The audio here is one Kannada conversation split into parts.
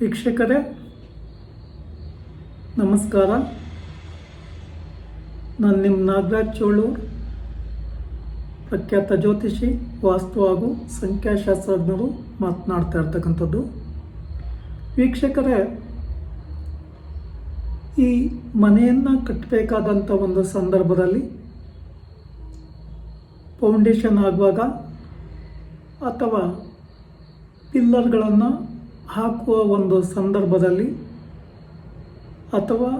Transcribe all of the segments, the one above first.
ವೀಕ್ಷಕರೇ, ನಮಸ್ಕಾರ. ನಾನು ನಿಮ್ಮ ನಾಗರಾಜ್ ಚೋಳೂರ್, ಪ್ರಖ್ಯಾತ ಜ್ಯೋತಿಷಿ, ವಾಸ್ತು ಹಾಗೂ ಸಂಖ್ಯಾಶಾಸ್ತ್ರಜ್ಞರು ಮಾತನಾಡ್ತಾ ಇರ್ತಕ್ಕಂಥದ್ದು. ವೀಕ್ಷಕರೇ, ಈ ಮನೆಯನ್ನು ಕಟ್ಟಬೇಕಾದಂಥ ಒಂದು ಸಂದರ್ಭದಲ್ಲಿ ಫೌಂಡೇಶನ್ ಆಗುವಾಗ ಅಥವಾ ಪಿಲ್ಲರ್ಗಳನ್ನು ಹಾಕುವ ಒಂದು ಸಂದರ್ಭದಲ್ಲಿ ಅಥವಾ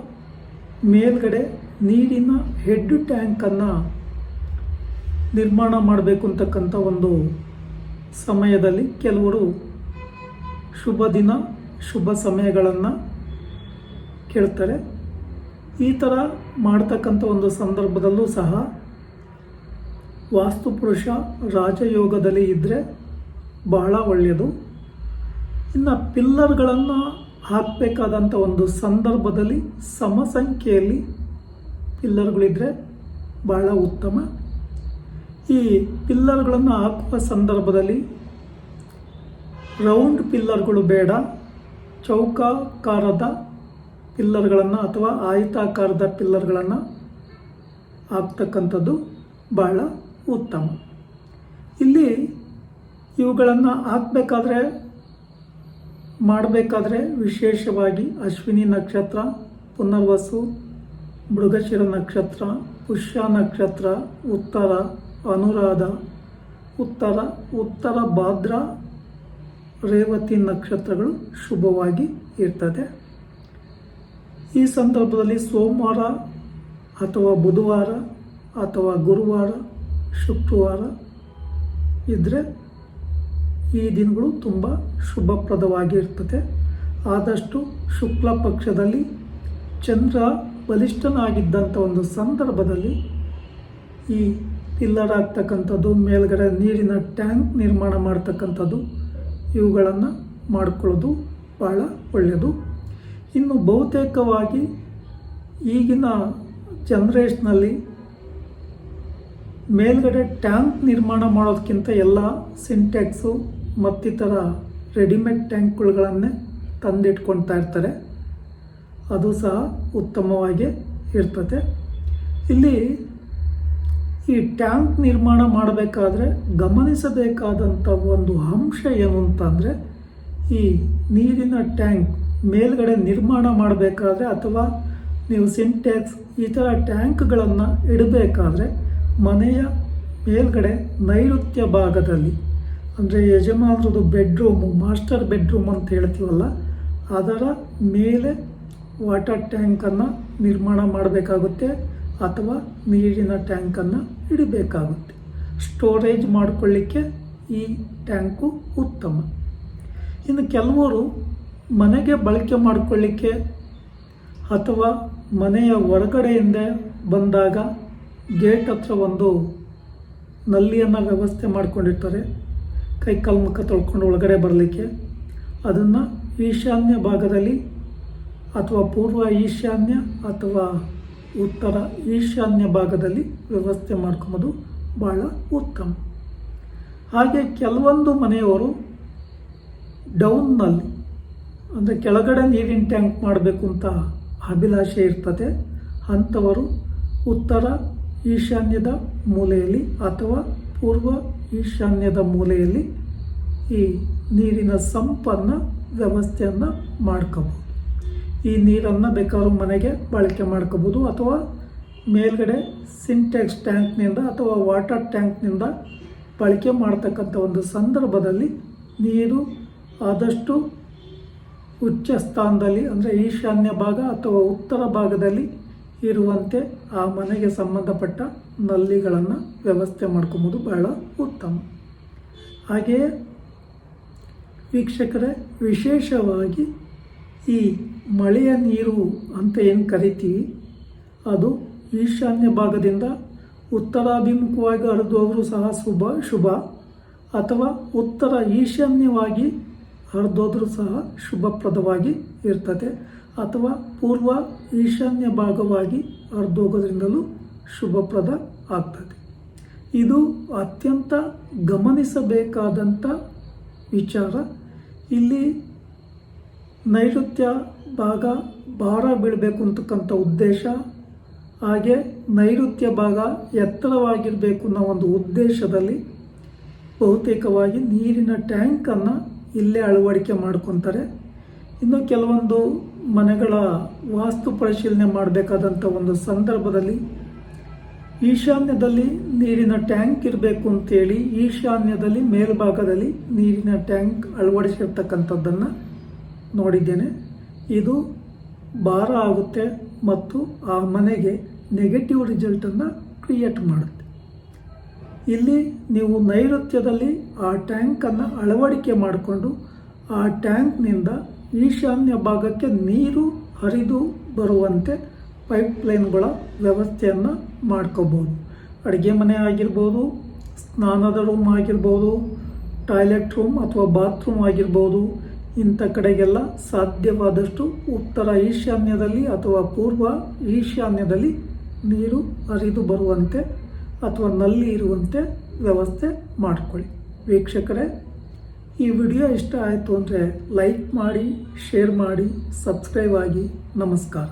ಮೇಲ್ಗಡೆ ನೀರಿನ ಹೆಡ್ ಟ್ಯಾಂಕನ್ನು ನಿರ್ಮಾಣ ಮಾಡಬೇಕು ಅಂತಕ್ಕಂಥ ಒಂದು ಸಮಯದಲ್ಲಿ ಕೆಲವರು ಶುಭ ದಿನ, ಶುಭ ಸಮಯಗಳನ್ನು ಕೇಳ್ತಾರೆ. ಈ ಥರ ಮಾಡ್ತಕ್ಕಂಥ ಒಂದು ಸಂದರ್ಭದಲ್ಲೂ ಸಹ ವಾಸ್ತುಪುರುಷ ರಾಜಯೋಗದಲ್ಲಿ ಇದ್ದರೆ ಬಹಳ ಒಳ್ಳೆಯದು. ಇನ್ನು ಪಿಲ್ಲರ್ಗಳನ್ನು ಹಾಕಬೇಕಾದಂಥ ಒಂದು ಸಂದರ್ಭದಲ್ಲಿ ಸಮಸಂಖ್ಯೆಯಲ್ಲಿ ಪಿಲ್ಲರ್ಗಳಿದ್ದರೆ ಬಹಳ ಉತ್ತಮ. ಈ ಪಿಲ್ಲರ್ಗಳನ್ನು ಹಾಕುವ ಸಂದರ್ಭದಲ್ಲಿ ರೌಂಡ್ ಪಿಲ್ಲರ್ಗಳು ಬೇಡ, ಚೌಕಾಕಾರದ ಪಿಲ್ಲರ್ಗಳನ್ನು ಅಥವಾ ಆಯತಾಕಾರದ ಪಿಲ್ಲರ್ಗಳನ್ನು ಹಾಕ್ತಕ್ಕಂಥದ್ದು ಬಹಳ ಉತ್ತಮ. ಇಲ್ಲಿ ಇವುಗಳನ್ನು ಹಾಕಬೇಕಾದ್ರೆ ಮಾಡಬೇಕಾದ್ರೆ ವಿಶೇಷವಾಗಿ ಅಶ್ವಿನಿ ನಕ್ಷತ್ರ, ಪುನರ್ವಸು, ಮೃಗಶಿರ ನಕ್ಷತ್ರ, ಪುಷ್ಯ ನಕ್ಷತ್ರ, ಉತ್ತರ, ಅನುರಾಧ, ಉತ್ತರ ಉತ್ತರ ಭಾದ್ರ, ರೇವತಿ ನಕ್ಷತ್ರಗಳು ಶುಭವಾಗಿ ಇರ್ತದೆ. ಈ ಸಂದರ್ಭದಲ್ಲಿ ಸೋಮವಾರ ಅಥವಾ ಬುಧವಾರ ಅಥವಾ ಗುರುವಾರ, ಶುಕ್ರವಾರ ಇದ್ದರೆ ಈ ದಿನಗಳು ತುಂಬ ಶುಭಪ್ರದವಾಗಿರ್ತದೆ. ಆದಷ್ಟು ಶುಕ್ಲ ಪಕ್ಷದಲ್ಲಿ ಚಂದ್ರ ಬಲಿಷ್ಠನಾಗಿದ್ದಂಥ ಒಂದು ಸಂದರ್ಭದಲ್ಲಿ ಈ ಪಿಲ್ಲರ್ ಆಗ್ತಕ್ಕಂಥದ್ದು ಮೇಲ್ಗಡೆ ನೀರಿನ ಟ್ಯಾಂಕ್ ನಿರ್ಮಾಣ ಮಾಡ್ತಕ್ಕಂಥದ್ದು, ಇವುಗಳನ್ನು ಮಾಡಿಕೊಳ್ಳೋದು ಭಾಳ ಒಳ್ಳೆಯದು. ಇನ್ನು ಬಹುತೇಕವಾಗಿ ಈಗಿನ ಜನ್ರೇಷ್ನಲ್ಲಿ ಮೇಲ್ಗಡೆ ಟ್ಯಾಂಕ್ ನಿರ್ಮಾಣ ಮಾಡೋದಕ್ಕಿಂತ ಎಲ್ಲ ಸಿಂಟ್ಯಾಕ್ಸು ಮತ್ತಿತರ ರೆಡಿಮೇಡ್ ಟ್ಯಾಂಕ್ಗಳನ್ನೇ ತಂದಿಟ್ಕೊಳ್ತಾ ಇರ್ತಾರೆ. ಅದು ಸಹ ಉತ್ತಮವಾಗಿ ಇರ್ತದೆ. ಇಲ್ಲಿ ಈ ಟ್ಯಾಂಕ್ ನಿರ್ಮಾಣ ಮಾಡಬೇಕಾದ್ರೆ ಗಮನಿಸಬೇಕಾದಂಥ ಒಂದು ಅಂಶ ಏನು ಅಂತಂದರೆ, ಈ ನೀರಿನ ಟ್ಯಾಂಕ್ ಮೇಲ್ಗಡೆ ನಿರ್ಮಾಣ ಮಾಡಬೇಕಾದ್ರೆ ಅಥವಾ ನೀವು ಸಿಂಟ್ಯಾಕ್ಸ್ ಈ ಥರ ಟ್ಯಾಂಕ್ಗಳನ್ನು ಇಡಬೇಕಾದ್ರೆ ಮನೆಯ ಮೇಲ್ಗಡೆ ನೈಋತ್ಯ ಭಾಗದಲ್ಲಿ ಅಂದರೆ ಯಜಮಾನರದು ಬೆಡ್ರೂಮು ಮಾಸ್ಟರ್ ಬೆಡ್ರೂಮ್ ಅಂತ ಹೇಳ್ತೀವಲ್ಲ, ಅದರ ಮೇಲೆ ವಾಟರ್ ಟ್ಯಾಂಕನ್ನು ನಿರ್ಮಾಣ ಮಾಡಬೇಕಾಗುತ್ತೆ ಅಥವಾ ನೀರಿನ ಟ್ಯಾಂಕನ್ನು ಇಡಬೇಕಾಗುತ್ತೆ. ಸ್ಟೋರೇಜ್ ಮಾಡಿಕೊಳ್ಳಿಕ್ಕೆ ಈ ಟ್ಯಾಂಕು ಉತ್ತಮ. ಇನ್ನು ಕೆಲವರು ಮನೆಗೆ ಬಳಕೆ ಮಾಡಿಕೊಳ್ಳಿಕ್ಕೆ ಅಥವಾ ಮನೆಯ ಹೊರಗಡೆಯಿಂದ ಬಂದಾಗ ಗೇಟ್ ಹತ್ರ ಒಂದು ನಲ್ಲಿಯನ್ನು ವ್ಯವಸ್ಥೆ ಮಾಡ್ಕೊಂಡಿರ್ತಾರೆ. ಕೈ ಕಾಲು ಮುಖ ತೊಳ್ಕೊಂಡು ಒಳಗಡೆ ಬರಲಿಕ್ಕೆ, ಅದನ್ನು ಈಶಾನ್ಯ ಭಾಗದಲ್ಲಿ ಅಥವಾ ಪೂರ್ವ ಈಶಾನ್ಯ ಅಥವಾ ಉತ್ತರ ಈಶಾನ್ಯ ಭಾಗದಲ್ಲಿ ವ್ಯವಸ್ಥೆ ಮಾಡ್ಕೊಬೋದು ಭಾಳ ಉತ್ತಮ. ಹಾಗೆ ಕೆಲವೊಂದು ಮನೆಯವರು ಡೌನ್ನಲ್ಲಿ, ಅಂದರೆ ಕೆಳಗಡೆ ನೀರಿನ ಟ್ಯಾಂಕ್ ಮಾಡಬೇಕು ಅಂತ ಅಭಿಲಾಷೆ ಇರ್ತದೆ, ಅಂಥವರು ಉತ್ತರ ಈಶಾನ್ಯದ ಮೂಲೆಯಲ್ಲಿ ಅಥವಾ ಪೂರ್ವ ಈಶಾನ್ಯದ ಮೂಲೆಯಲ್ಲಿ ಈ ನೀರಿನ ಸಂಪನ್ನ ವ್ಯವಸ್ಥೆಯನ್ನು ಮಾಡ್ಕೋಬೋದು ಈ ನೀರನ್ನು ಬೇಕಾದ್ರೂ ಮನೆಗೆ ಬಳಕೆ ಮಾಡ್ಕೋಬೋದು ಅಥವಾ ಮೇಲ್ಗಡೆ ಸಿಂಟೆಕ್ಸ್ ಟ್ಯಾಂಕ್ನಿಂದ ಅಥವಾ ವಾಟರ್ ಟ್ಯಾಂಕ್ನಿಂದ ಬಳಕೆ ಮಾಡ್ತಕ್ಕಂಥ ಒಂದು ಸಂದರ್ಭದಲ್ಲಿ ನೀರು ಆದಷ್ಟು ಉಚ್ಚ ಸ್ಥಾನದಲ್ಲಿ ಅಂದರೆ ಈಶಾನ್ಯ ಭಾಗ ಅಥವಾ ಉತ್ತರ ಭಾಗದಲ್ಲಿ ಇರುವಂತೆ ಆ ಮನೆಗೆ ಸಂಬಂಧಪಟ್ಟ ನಲ್ಲಿಗಳನ್ನು ವ್ಯವಸ್ಥೆ ಮಾಡ್ಕೊಬೋದು ಬಹಳ ಉತ್ತಮ. ಹಾಗೆಯೇ ವೀಕ್ಷಕರೇ, ವಿಶೇಷವಾಗಿ ಈ ಮಳೆಯ ನೀರು ಅಂತ ಏನು ಕರಿತೀವಿ? ಅದು ಈಶಾನ್ಯ ಭಾಗದಿಂದ ಉತ್ತರಾಭಿಮುಖವಾಗಿ ಹರಿದು ಹೋದರೂ ಸಹ ಶುಭ ಶುಭ. ಅಥವಾ ಉತ್ತರ ಈಶಾನ್ಯವಾಗಿ ಹರಿದೋದ್ರೂ ಸಹ ಶುಭಪ್ರದವಾಗಿ ಇರ್ತದೆ. ಅಥವಾ ಪೂರ್ವ ಈಶಾನ್ಯ ಭಾಗವಾಗಿ ಹರಿದೋಗೋದ್ರಿಂದಲೂ ಶುಭಪ್ರದ ಆಗ್ತದೆ. ಇದು ಅತ್ಯಂತ ಗಮನಿಸಬೇಕಾದಂಥ ವಿಚಾರ. ಇಲ್ಲಿ ನೈಋತ್ಯ ಭಾಗ ಭಾರ ಬೀಳಬೇಕು ಅಂತಕ್ಕಂಥ ಉದ್ದೇಶ. ಹಾಗೆ ನೈಋತ್ಯ ಭಾಗ ಎತ್ತರವಾಗಿರಬೇಕು ಅನ್ನೋ ಒಂದು ಉದ್ದೇಶದಲ್ಲಿ ಬಹುತೇಕವಾಗಿ ನೀರಿನ ಟ್ಯಾಂಕನ್ನು ಇಲ್ಲೇ ಅಳವಡಿಕೆ ಮಾಡ್ಕೊತಾರೆ. ಇನ್ನು ಕೆಲವೊಂದು ಮನೆಗಳ ವಾಸ್ತು ಪರಿಶೀಲನೆ ಮಾಡಬೇಕಾದಂಥ ಒಂದು ಸಂದರ್ಭದಲ್ಲಿ ಈಶಾನ್ಯದಲ್ಲಿ ನೀರಿನ ಟ್ಯಾಂಕ್ ಇರಬೇಕು ಅಂತೇಳಿ ಈಶಾನ್ಯದಲ್ಲಿ ಮೇಲ್ಭಾಗದಲ್ಲಿ ನೀರಿನ ಟ್ಯಾಂಕ್ ಅಳವಡಿಸಿರ್ತಕ್ಕಂಥದ್ದನ್ನು ನೋಡಿದ್ದೇನೆ. ಇದು ಭಾರ ಆಗುತ್ತೆ ಮತ್ತು ಆ ಮನೆಗೆ ನೆಗೆಟಿವ್ ರಿಸಲ್ಟನ್ನು ಕ್ರಿಯೇಟ್ ಮಾಡುತ್ತೆ. ಇಲ್ಲಿ ನೀವು ನೈಋತ್ಯದಲ್ಲಿ ಆ ಟ್ಯಾಂಕನ್ನು ಅಳವಡಿಕೆ ಮಾಡಿಕೊಂಡು ಆ ಟ್ಯಾಂಕ್ನಿಂದ ಈಶಾನ್ಯ ಭಾಗಕ್ಕೆ ನೀರು ಹರಿದು ಬರುವಂತೆ ಪೈಪ್ಲೈನ್ಗಳ ವ್ಯವಸ್ಥೆಯನ್ನು ಮಾಡ್ಕೋಬೋದು ಅಡುಗೆ ಮನೆ ಆಗಿರ್ಬೋದು, ಸ್ನಾನದ ರೂಮ್ ಆಗಿರ್ಬೋದು, ಟಾಯ್ಲೆಟ್ ರೂಮ್ ಅಥವಾ ಬಾತ್ರೂಮ್ ಆಗಿರ್ಬೋದು, ಇಂಥ ಕಡೆಗೆಲ್ಲ ಸಾಧ್ಯವಾದಷ್ಟು ಉತ್ತರ ಈಶಾನ್ಯದಲ್ಲಿ ಅಥವಾ ಪೂರ್ವ ಈಶಾನ್ಯದಲ್ಲಿ ನೀರು ಹರಿದು ಬರುವಂತೆ ಅಥವಾ ನಲ್ಲಿ ಇರುವಂತೆ ವ್ಯವಸ್ಥೆ ಮಾಡಿಕೊಳ್ಳಿ. ವೀಕ್ಷಕರೇ, ಈ ವಿಡಿಯೋ ಇಷ್ಟ ಆಯಿತು ಅಂದರೆ ಲೈಕ್ ಮಾಡಿ ಶೇರ್ ಮಾಡಿ ಸಬ್ಸ್ಕ್ರೈಬ್ ಆಗಿ. ನಮಸ್ಕಾರ.